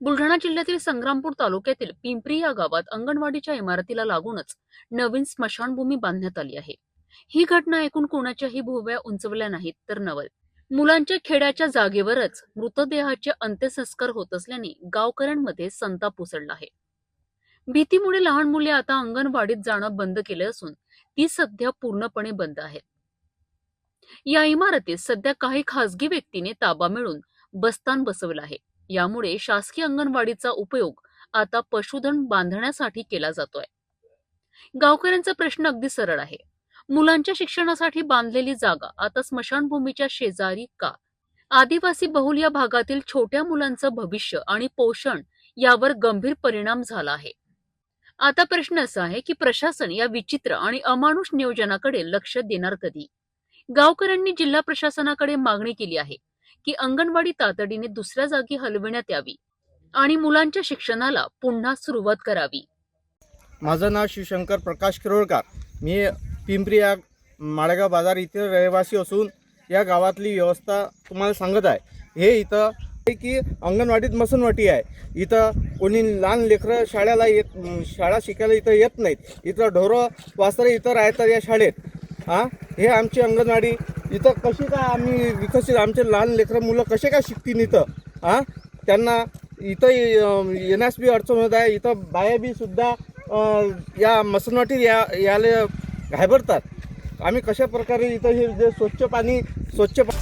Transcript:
बुलढाणा जिल्ह्यातील संग्रामपूर तालुक्यातील पिंपरी या गावात अंगणवाडीच्या इमारतीला लागूनच नवीन स्मशानभूमी बांधण्यात आली आहे. ही घटना ऐकून कोणाच्याही भोवया उंचवल्या नाहीत तर नवल. मुलांच्या खेड्याच्या जागेवरच मृतदेहाचे अंत्यसंस्कार होत असल्याने गावकऱ्यांमध्ये संताप उसळला आहे. भीतीमुळे लहान मुले आता अंगणवाडीत जाणं बंद केले असून ती सध्या पूर्णपणे बंद आहेत. या इमारतीत सध्या काही खासगी व्यक्तीने ताबा मिळून बस्तान बसवलं आहे. यामुळे शासकीय अंगणवाडीचा उपयोग आता पशुधन बांधण्यासाठी केला जातोय. गावकऱ्यांचा प्रश्न अगदी सरळ आहे. मुलांच्या शिक्षणासाठी बांधलेली जागा आता स्मशानभूमीच्या शेजारी का? आदिवासी बहुल या भागातील छोट्या मुलांचं भविष्य आणि पोषण यावर गंभीर परिणाम झाला आहे. आता प्रश्न असा आहे की प्रशासन या विचित्र आणि अमानुष नियोजनाकडे लक्ष देणार कधी? गावकऱ्यांनी जिल्हा प्रशासनाकडे मागणी केली आहे. की अंगणवाडी तातडीने दुसऱ्या जागी हलविण्यात यावी आणि मुलांच्या शिक्षणाला पुन्हा सुरुवात करावी. माझं नाव शिवशंकर प्रकाश किरोळकर. मी पिंपरी या माळेगाव बाजार इथे रहिवासी असून या गावातली व्यवस्था तुम्हाला सांगत आहे. हे इथं की अंगणवाडीत मसनवाटी आहे. इथं कोणी लहान लेकरं शाळेला येत शाळा शिकायला इथं येत नाहीत. इथं ढोरं वासरं इथं राहतात या शाळेत. हां? हे आमची अंगणवाडी इथं कशी काय आम्ही विकसित आमचे लहान लेकरं मुलं कसे काय शिकतील इथं? हां? त्यांना इथं येण्यास बी अडचण होत आहे. इथं बाया बी सुद्धा या मसनवाटी या याला घाबरतात. आम्ही कशा प्रकारे इथं हे जे स्वच्छ पाणी स्वच्छ पा-